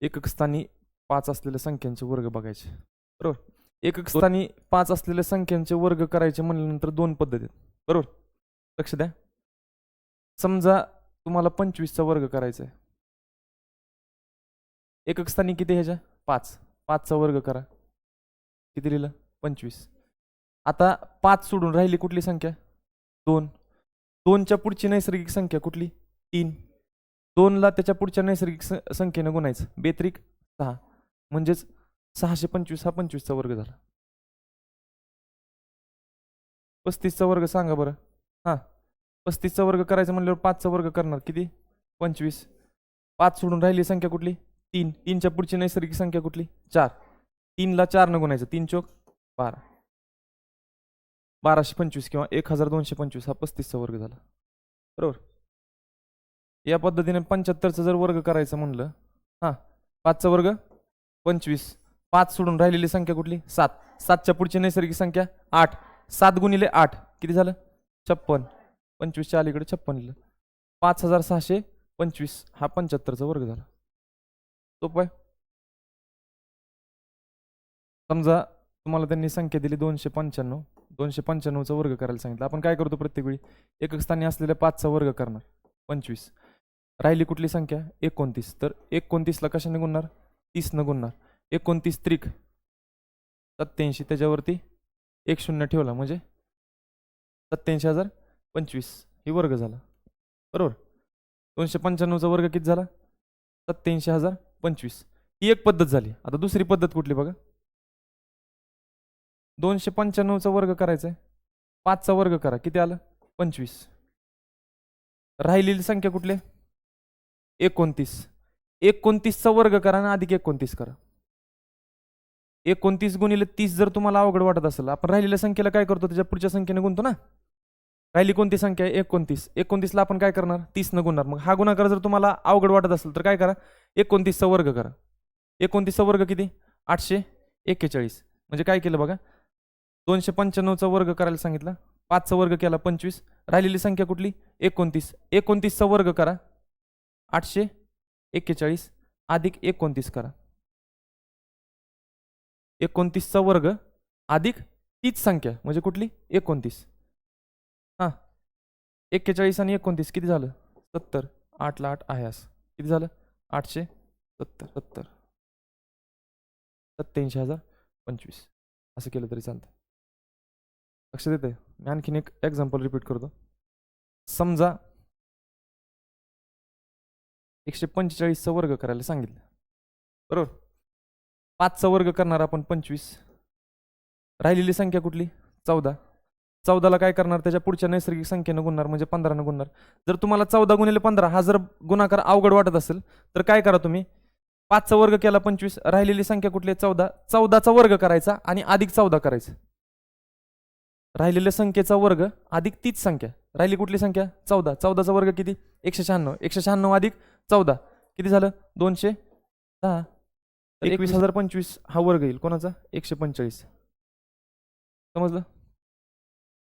एकक स्थानी पाच असलेल्या संख्यांचे वर्ग बघायचे. बरोबर? एकक स्थानी पाच असलेल्या संख्यांचे वर्ग करायचे म्हणल्यानंतर दोन पद्धती आहेत. बरोबर? लक्ष द्या. समजा तुम्हाला पंचवीसचा वर्ग करायचा आहे. एकक स्थानी किती ह्याच्या? पाच. पाचचा वर्ग करा. किती लिहिलं? पंचवीस. आता पाच सोडून राहिली कुठली संख्या? दोन. दोनच्या पुढची नैसर्गिक संख्या कुठली? तीन. दोनला त्याच्या पुढच्या नैसर्गिक स- संख्येनं गुणायचं. बेत्रिक सहा. म्हणजेच सहाशे पंचवीस हा पंचवीसचा वर्ग झाला. पस्तीसचा वर्ग सांगा बरं. हां. पस्तीसचा वर्ग करायचं म्हणल्यावर पाचचा वर्ग करणार किती? पंचवीस. पाच सोडून राहिली संख्या कुठली? तीन. तीनच्या पुढची नैसर्गिक संख्या कुठली? चार. तीनला चारनं गुणायचं. तीन चोक बारा. बाराशे पंचवीस किंवा एक हजार दोनशे पंचवीस हा पस्तीसचा वर्ग झाला. बरोबर? या पद्धतीने पंच्याहत्तरचा जर वर्ग करायचं म्हणलं हां पाचचा वर्ग? पंचवीस. पाच सोडून राहिलेली संख्या कुठली? सात. सातच्या पुढची नैसर्गिक संख्या? आठ. सात गुणिले आठ. किती झालं? छप्पन. पंचवीसच्या अलीकडे छप्पन लिहिलं. पाच हजार सहाशे पंचवीस. हा पंच्याहत्तरचा वर्ग झाला. सोपं आहे? समजा तुम्हाला त्यांनी संख्या दिली दोनशे पंच्याण्णव. दोनशे पंच्याण्णवचा वर्ग करायला सांगितलं. आपण काय करतो प्रत्येक वेळी? एकक स्थानी असलेल्या पाचचा वर्ग करणार. पंचवीस. राहिली कुठली संख्या? एकोणतीस. तर एकोणतीसला कशाने गुणणार? तीसनं गुणणार. एकोणतीस त्रिक. सत्याऐंशी. त्याच्यावरती एक शून्य ठेवला. म्हणजे सत्याऐंशी हजार पंचवीस. ही वर्ग झाला. बरोबर? दोनशे पंच्याण्णवचा वर्ग किती झाला? सत्याऐंशी हजार पंचवीस. ही एक पद्धत झाली. आता दुसरी पद्धत कुठली बघा? दोनशे पंच्याण्णवचा वर्ग करायचा आहे पाचचा वर्ग करा. किती आलं? पंचवीस. राहिलेली संख्या कुठली? एकोणतीस. एकोणतीसचा वर्ग करा आणि अधिक एकोणतीस करा. एकोणतीस गुणिले तीस जर तुम्हाला अवघड वाटत असेल आपण राहिलेल्या संख्येला काय करतो? त्याच्या पुढच्या संख्येने गुणतो ना? राहिली कोणती संख्या? आहे एकोणतीस. एकोणतीसला आपण काय करणार? तीसनं गुणणार. मग हा गुणाकार जर तुम्हाला अवघड वाटत असेल तर काय करा? एकोणतीसचा वर्ग करा. एकोणतीसचा वर्ग किती? आठशे एक्केचाळीस. म्हणजे काय केलं बघा? दोनशे पंच्याण्णवचा वर्ग करायला सांगितला. पाचचा वर्ग केला पंचवीस. राहिलेली संख्या कुठली? एकोणतीस. एकोणतीसचा वर्ग करा. आठशे एक्केचाळीस अधिक एकोणतीस करा. एकोणतीसचा वर्ग अधिक तीच संख्या म्हणजे कुठली? एकोणतीस. हां. एक्केचाळीस आणि एकोणतीस किती झालं? सत्तर. आठला आठ आहे असं. किती झालं? आठशे सत्तर. सत्तर. सत्त्याऐंशी हजार पंचवीस. असं केलं तरी चालतं लक्षात येते मी आणखीन एक एक्झाम्पल रिपीट करतो. समजा एकशे पंचेचाळीसचा वर्ग करायला सांगितलं. बरोबर? पाचचा वर्ग करणार आपण पंचवीस. राहिलेली संख्या कुठली? चौदा. चौदाला काय करणार? त्याच्या पुढच्या नैसर्गिक संख्येनं गुणणार म्हणजे पंधरानं गुणणार. जर तुम्हाला चौदा गुणिले पंधरा हा जर गुणाकार अवघड वाटत असेल तर काय करा तुम्ही? पाचचा वर्ग केला पंचवीस राहिलेली संख्या कुठली आहे? चौदा. चौदाचा वर्ग करायचा आणि अधिक चौदा करायचा. राहिलेल्या संख्येचा वर्ग अधिक तीच संख्या. राहिली कुठली संख्या? चौदा. चौदाचा वर्ग किती? एकशे शहाण्णव. एकशे शहाण्णव अधिक चौदा. किती झालं? दोनशे? दहा. एकवीस हजार पंचवीस हा वर्ग येईल. कोणाचा? एकशे पंचेचाळीस. समजलं?